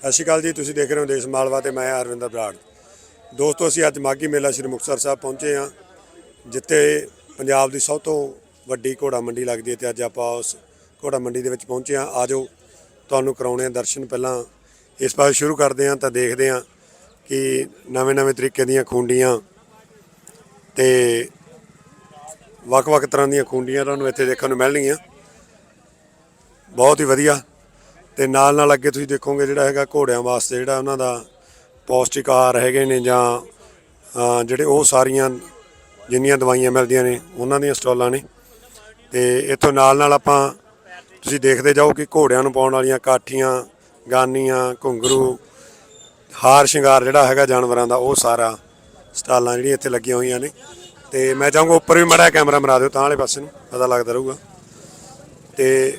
ਸਤਿ ਸ਼੍ਰੀ ਅਕਾਲ ਜੀ, ਤੁਸੀਂ ਦੇਖ ਰਹੇ ਹੋ ਦੇਸ਼ ਮਾਲਵਾ ਤੇ ਮੈਂ ਅਰਵਿੰਦਰ ਬਰਾੜ ਦੋਸਤੋ, ਅਸੀਂ ਅੱਜ ਮਾਗੀ ਮੇਲਾ ਸ਼੍ਰੀ ਮੁਕਤਸਰ ਸਾਹਿਬ ਪਹੁੰਚੇ ਹਾਂ, ਜਿੱਥੇ ਪੰਜਾਬ ਦੀ ਸਭ ਤੋਂ ਵੱਡੀ ਘੋੜਾ ਮੰਡੀ ਲੱਗਦੀ ਹੈ ਤੇ ਅੱਜ ਆਪਾਂ ਉਸ ਘੋੜਾ ਮੰਡੀ ਦੇ ਵਿੱਚ ਪਹੁੰਚੇ ਹਾਂ। ਆਜੋ ਤੁਹਾਨੂੰ ਕਰਾਉਣੇ ਆ ਦਰਸ਼ਨ ਪਹਿਲਾਂ। ਇਸ ਪਾਸੇ ਸ਼ੁਰੂ ਕਰਦੇ ਹਾਂ ਤਾਂ ਦੇਖਦੇ ਹਾਂ ਕਿ ਨਵੇਂ-ਨਵੇਂ ਤਰੀਕੇ ਦੀਆਂ ਖੁੰਡੀਆਂ ਤੇ ਵੱਖ-ਵੱਖ ਤਰ੍ਹਾਂ ਦੀਆਂ ਖੁੰਡੀਆਂ ਤੁਹਾਨੂੰ ਇੱਥੇ ਦੇਖਣ ਨੂੰ ਮਿਲਣਗੀਆਂ। ਬਹੁਤ ਹੀ ਵਧੀਆ ਤੇ ਨਾਲ ਨਾਲ ਅੱਗੇ ਤੁਸੀਂ ਦੇਖੋਗੇ ਜਿਹੜਾ ਹੈਗਾ ਘੋੜਿਆਂ ਵਾਸਤੇ ਜਿਹੜਾ ਉਹਨਾਂ ਦਾ ਪੌਸ਼ਟਿਕ ਆਹਾਰ ਹੈਗੇ ਨੇ ਜਾਂ ਜਿਹੜੇ ਉਹ ਸਾਰੀਆਂ ਜਿੰਨੀਆਂ ਦਵਾਈਆਂ ਮਿਲਦੀਆਂ ਨੇ ਉਹਨਾਂ ਦੀਆਂ ਸਟਾਲਾਂ ਨੇ। ਤੇ ਇੱਥੋਂ ਨਾਲ ਨਾਲ ਆਪਾਂ ਤੁਸੀਂ ਦੇਖਦੇ ਜਾਓ ਕਿ ਘੋੜਿਆਂ ਨੂੰ ਪਾਉਣ ਵਾਲੀਆਂ ਕਾਠੀਆਂ, ਗਾਨੀਆਂ, ਘੁੰਗਰੂ, ਹਾਰ ਸ਼ਿੰਗਾਰ ਜਿਹੜਾ ਹੈਗਾ ਜਾਨਵਰਾਂ ਦਾ ਉਹ ਸਾਰਾ ਸਟਾਲਾਂ ਜਿਹੜੀਆਂ ਇੱਥੇ ਲੱਗੀਆਂ ਹੋਈਆਂ ਨੇ। ਤੇ ਮੈਂ ਚਾਹੂੰਗਾ ਉੱਪਰ ਵੀ ਮੜਾ ਕੈਮਰਾ ਮਰਾ ਦਿਓ, ਤਾਂ ਵਾਲੇ ਪਾਸੇ ਨੂੰ ਪਤਾ ਲੱਗਦਾ ਰਹੂਗਾ। ਤੇ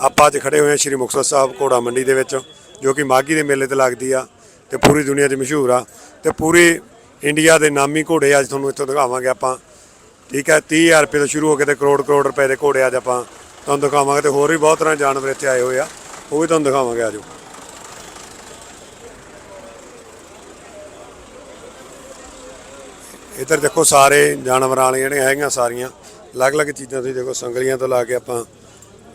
ਆਪਾਂ ਅੱਜ ਖੜੇ ਹੋਏ ਹਾਂ ਸ਼੍ਰੀ ਮੁਕਤਸਰ ਸਾਹਿਬ ਘੋੜਾ ਮੰਡੀ ਦੇ ਵਿੱਚ, ਜੋ ਕਿ ਮਾਗੀ ਦੇ ਮੇਲੇ ਤੇ ਲੱਗਦੀ ਆ ਤੇ ਪੂਰੀ ਦੁਨੀਆ 'ਚ ਮਸ਼ਹੂਰ ਆ। ਤੇ ਪੂਰੀ ਇੰਡੀਆ ਦੇ ਨਾਮੀ ਘੋੜੇ ਅੱਜ ਤੁਹਾਨੂੰ ਇੱਥੋਂ ਦਿਖਾਵਾਂਗੇ ਆਪਾਂ। ਠੀਕ ਹੈ 30000 ਰੁਪਏ ਤੋਂ ਸ਼ੁਰੂ ਹੋ ਕੇ ਤੇ ਕਰੋੜ ਕਰੋੜ ਰੁਪਏ ਦੇ ਘੋੜੇ ਅੱਜ ਆਪਾਂ ਤੁਹਾਨੂੰ ਦਿਖਾਵਾਂਗੇ ਤੇ ਹੋਰ ਵੀ ਬਹੁਤ ਤਰ੍ਹਾਂ ਜਾਨਵਰ ਇੱਥੇ ਆਏ ਹੋਏ ਆ, ਉਹ ਵੀ ਤੁਹਾਨੂੰ ਦਿਖਾਵਾਂਗੇ, ਆਜੋ। ਇੱਧਰ ਦੇਖੋ ਸਾਰੇ ਜਾਨਵਰਾਂ ਵਾਲੀਆਂ ਜਿਹੜੀਆਂ ਹੈਗੀਆਂ ਸਾਰੀਆਂ, ਅਲੱਗ-ਅਲੱਗ ਚੀਜ਼ਾਂ ਤੁਸੀਂ ਦੇਖੋ ਸੰਗਲੀਆਂ ਤੋਂ ਲਾ ਕੇ ਆਪਾਂ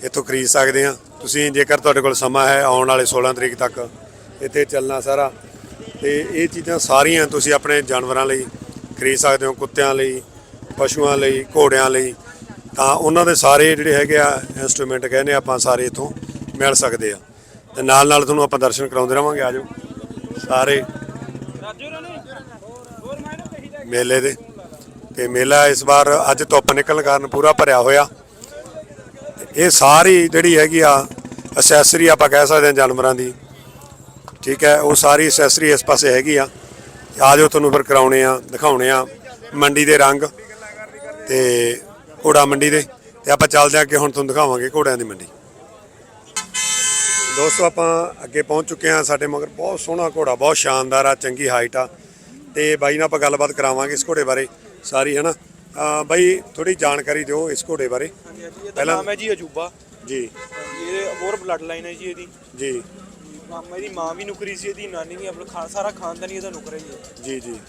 ਇੱਥੋਂ ਖਰੀਦ ਸਕਦੇ ਆ ਤੁਸੀਂ ਜੇਕਰ ਤੁਹਾਡੇ ਕੋਲ ਸਮਾਂ ਹੈ ਆਉਣ ਵਾਲੇ 16 ਤਰੀਕ ਤੱਕ, ਇੱਥੇ ਚੱਲਣਾ ਸਾਰਾ। ਤੇ ਇਹ ਚੀਜ਼ਾਂ ਸਾਰੀਆਂ ਤੁਸੀਂ ਆਪਣੇ ਜਾਨਵਰਾਂ ਲਈ ਖਰੀਦ ਸਕਦੇ ਹੋ, ਕੁੱਤਿਆਂ ਲਈ, ਪਸ਼ੂਆਂ ਲਈ, ਘੋੜਿਆਂ ਲਈ। ਤਾਂ ਉਹਨਾਂ ਦੇ ਸਾਰੇ ਜਿਹੜੇ ਹੈਗੇ ਆ ਇਨਸਟਰੂਮੈਂਟ ਕਹਿੰਦੇ ਆਪਾਂ ਸਾਰੇ ਇੱਥੋਂ ਮਿਲ ਸਕਦੇ ਆ। ਤੇ ਨਾਲ ਨਾਲ ਤੁਹਾਨੂੰ ਆਪਾਂ ਦਰਸ਼ਨ ਕਰਾਉਂਦੇ ਰਵਾਂਗੇ ਆਜੋ ਸਾਰੇ ਮੇਲੇ ਦੇ। ਤੇ ਮੇਲਾ ਇਸ ਵਾਰ ਅੱਜ ਧੁੱਪ ਨਿਕਲਣ ਕਾਰਨ ਪੂਰਾ ਭਰਿਆ ਹੋਇਆ। ਇਹ ਸਾਰੀ ਜਿਹੜੀ ਹੈਗੀ ਆ ਅਸੈਸਰੀ ਆਪਾਂ ਕਹਿ ਸਕਦੇ ਹਾਂ ਜਾਨਵਰਾਂ ਦੀ। ਠੀਕ ਹੈ, ਉਹ ਸਾਰੀ ਅਸੈਸਰੀ ਇਸ ਪਾਸੇ ਹੈਗੀ ਆ। ਆ ਜਾਓ ਤੁਹਾਨੂੰ ਫਿਰ ਕਰਾਉਣੇ ਆ, ਦਿਖਾਉਣੇ ਆ ਮੰਡੀ ਦੇ ਰੰਗ ਤੇ ਘੋੜਾ ਮੰਡੀ ਦੇ ਤੇ ਆਪਾਂ ਚੱਲਦੇ ਆ ਕਿ ਹੁਣ ਤੁਹਾਨੂੰ ਦਿਖਾਵਾਂਗੇ ਘੋੜਿਆਂ ਦੀ ਮੰਡੀ। ਦੋਸਤੋ, ਆਪਾਂ ਅੱਗੇ ਪਹੁੰਚ ਚੁੱਕੇ ਹਾਂ ਸਾਡੇ ਮਗਰ। ਬਹੁਤ ਸੋਹਣਾ ਘੋੜਾ, ਬਹੁਤ ਸ਼ਾਨਦਾਰ ਆ, ਚੰਗੀ ਹਾਈਟ ਆ। ਤੇ ਬਾਈ ਨਾਲ ਆਪਾਂ ਗੱਲਬਾਤ ਕਰਾਵਾਂਗੇ ਇਸ ਘੋੜੇ ਬਾਰੇ ਸਾਰੀ ਹੈਨਾ ਅਹ ਬਾਈ ਥੋੜੀ ਜਾਣਕਾਰੀ ਦਿਓ ਇਸ ਘੋੜੇ ਬਾਰੇ। ਹਾਂਜੀ ਹਾਂਜੀ ਇਹਦਾ ਪਹਿਲਾਂ- ਨਾਮ ਹੈ ਜੀ ਅਜੂਬਾ। ਜੀ। ਹਾਂਜੀ, ਇਹ ਅਬੋਰ ਬਲੱਡ ਲਾਈਨ ਹੈ ਜੀ ਇਹਦੀ। ਜੀ। ਮਾਮਾ ਦੀ ਮਾਂ ਵੀ ਨੁਕਰੀ ਸੀ ਇਹਦੀ ਨਾਨੀ ਵੀ ਆਪਣਾ ਖਾ- ਸਾਰਾ ਖਾਨਦਾਨ ਹੀ ਇਹਦਾ ਨੁਕਰ ਹੈ ਜੀ। ਜੀ ਜੀ।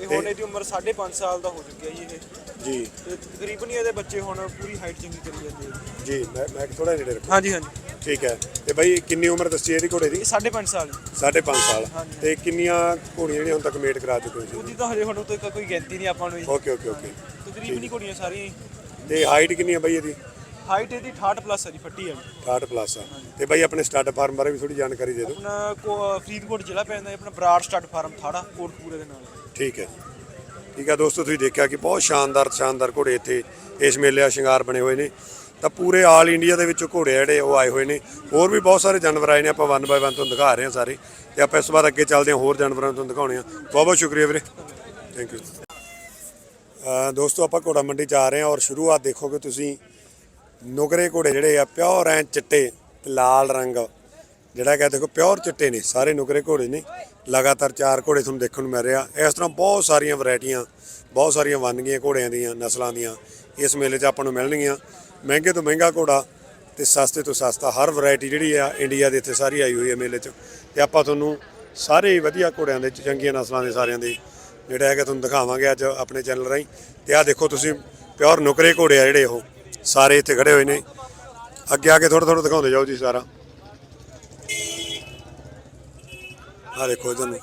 ਤੇ ਹੁਣ ਇਹਦੀ ਉਮਰ 5.5 ਸਾਲ ਦਾ ਹੋ ਚੁੱਕਿਆ ਜੀ ਇਹ। ਜੀ। ਤੇ ਤਕਰੀਬਨ ਹੀ ਇਹਦੇ ਬੱਚੇ ਹੁਣ ਪੂਰੀ ਹਾਈਟ ਚੰਗੀ ਕਰੀ ਜਾਂਦੇ ਆ ਜੀ। ਮੈਂ ਮੈਂ ਥੋੜਾ ਨੇੜੇ ਰੱਖੋ। ਹਾਂਜੀ ਹਾਂਜੀ। ਠੀਕ ਹੈ। ਤੇ ਬਾਈ ਕਿੰਨੀ ਉਮਰ ਦੱਸੀ ਇਹਦੀ ਘੋੜੇ ਦੀ? ਇਹ 5.5 ਸਾਲ। ਜੀ। 5.5 ਸਾਲ। ਹਾਂਜੀ। ਤੇ ਕਿੰਨੀਆਂ ਘੋੜੀਆਂ ਜਿਹੜੀਆਂ ਹੁਣ ਤੱਕ ਮੇਟ ਕਰਾ ਚੁੱਕੇ ਸੀ ਉਹਦੀ ਤਾਂ ਹਜੇ ਹੁਣ ਤੱਕ ਕੋਈ ਗਿਣਤੀ ਨਹੀਂ ਆਪਾਂ ਨੂੰ ਜੀ। Okay okay okay. ਤਕਰੀਬਨ ਹੀ ਘੋੜੀਆਂ ਸਾਰੀਆਂ ਹੀ। ਤੇ ਹਾਈਟ ਕਿੰਨੀ ਹੈ ਬਾਈ ਇਹਦੀ? ਹਾਈਟ ਇਹਦੀ 68 ਪਲੱਸ ਹੈ ਜੀ ਫੱਟੀ ਹੈ 68 ਪਲੱਸ ਆ। ਤੇ ਬਾਈ ਆਪਣੇ ਸਟਾਰਟ ਫਾਰਮ ਬਾਰੇ ਵੀ ਥੋੜੀ ਜਾਣਕਾਰੀ ਦੇ ਦਿਓ। ਆਪਣਾ ਕੋ- ਫਰੀਦਕੋਟ ਜ਼ਿਲ੍ਹਾ ਪੈਂਦਾ ਹੈ, ਆਪਣਾ ਬਰਾੜ ਸਟੱਡ ਫਾਰਮ ਥਾੜਾ ਕੋਟਪੂਰੇ ਦੇ ਨਾਲ। ਠੀਕ ਹੈ। ਠੀਕ ਹੈ ਦੋਸਤੋ ਤੁਸੀਂ ਦੇਖਿਆ ਕਿ ਬਹੁਤ ਸ਼ਾਨਦਾਰ ਸ਼ਾਨਦਾਰ ਘੋੜੇ ਇੱਥੇ ਇਸ ਮੇਲੇ ਦਾ ਸ਼ਿੰਗਾਰ ਬਣੇ ਹੋਏ ਨੇ। ਤਾਂ ਪੂਰੇ ਆਲ ਇੰਡੀਆ ਦੇ ਵਿੱਚੋਂ ਘੋੜੇ ਆ ਜਿਹੜੇ ਉਹ ਆਏ ਹੋਏ ਨੇ। ਹੋਰ ਵੀ ਬਹੁਤ ਸਾਰੇ ਜਾਨਵਰ ਆਏ ਨੇ ਆਪਾਂ ਵਨ ਬਾਏ ਵਨ ਤੁਹਾਨੂੰ ਦਿਖਾ ਰਹੇ ਹਾਂ ਸਾਰੇ। ਤੇ ਆਪਾਂ ਇਸ ਵਾਰ ਅੱਗੇ ਚੱਲਦੇ ਹਾਂ ਹੋਰ ਜਾਨਵਰਾਂ ਨੂੰ ਤੁਹਾਨੂੰ ਦਿਖਾਉਣੇ ਆ ਬਹੁਤ ਬਹੁਤ ਸ਼ੁਕਰੀਆ ਵੀਰੇ। ਥੈਂਕ ਯੂ ਦੋਸਤੋ, ਆਪਾਂ ਘੋੜਾ ਮੰਡੀ 'ਚ ਆ ਰਹੇ ਹਾਂ ਔਰ ਸ਼ੁਰੂਆਤ ਦੇਖੋਗੇ ਤੁਸੀਂ। ਨੁਗਰੇ ਘੋੜੇ ਜਿਹੜੇ ਆ ਪਿਓਰ ਐ ਚਿੱਟੇ ਤੇ ਲਾਲ ਰੰਗ। ਜਿਹੜਾ ਕਿ ਦੇਖੋ ਪਿਓਰ ਚਿੱਟੇ ਨੇ, ਸਾਰੇ ਨੁਗਰੇ ਘੋੜੇ ਨੇ। ਲਗਾਤਾਰ ਚਾਰ ਘੋੜੇ ਤੁਹਾਨੂੰ ਦੇਖਣ ਨੂੰ ਮਿਲ ਰਿਹਾ ਇਸ ਤਰ੍ਹਾਂ ਬਹੁਤ ਸਾਰੀਆਂ ਵੈਰਾਈਟੀਆਂ, ਬਹੁਤ ਸਾਰੀਆਂ ਵੰਨਗੀਆਂ ਘੋੜਿਆਂ ਦੀਆਂ, ਨਸਲਾਂ ਦੀਆਂ। ਇਸ ਮੇਲੇ 'ਚ ਆਪਾਂ ਨੂੰ ਮਿਲਣਗੀਆਂ। ਮਹਿੰਗੇ ਤੋਂ ਮਹਿੰਗਾ ਘੋੜਾ ਤੇ ਸਸਤੇ ਤੋਂ ਸਸਤਾ ਹਰ ਵੈਰਾਈਟੀ ਜਿਹੜੀ ਆ ਇੰਡੀਆ ਦੇ ਇੱਥੇ ਸਾਰੀ ਆਈ ਹੋਈ ਹੈ ਮੇਲੇ 'ਚ। ਤੇ ਆਪਾਂ ਤੁਹਾਨੂੰ ਸਾਰੇ ਵਧੀਆ ਘੋੜਿਆਂ ਦੇ, ਚੰਗੀਆਂ ਨਸਲਾਂ ਦੇ, ਸਾਰਿਆਂ ਦੇ ਜਿਹੜਾ ਹੈਗਾ ਤੁਹਾਨੂੰ ਦਿਖਾਵਾਂਗੇ ਅੱਜ ਆਪਣੇ ਚੈਨਲ ਰਾਹੀਂ। ਤੇ ਆਹ ਦੇਖੋ ਤੁਸੀਂ, ਪਿਓਰ ਨੁਕਰੇ ਘੋੜੇ ਆ ਜਿਹੜੇ ਉਹ, ਸਾਰੇ ਇੱਥੇ ਖੜੇ ਹੋਏ ਨੇ। ਅੱਗੇ ਆ ਕੇ ਥੋੜਾ ਥੋੜਾ ਦਿਖਾਉਂਦੇ ਜਾਓ ਜੀ ਸਾਰਾ। ਆ ਦੇਖੋ ਤੁਹਾਨੂੰ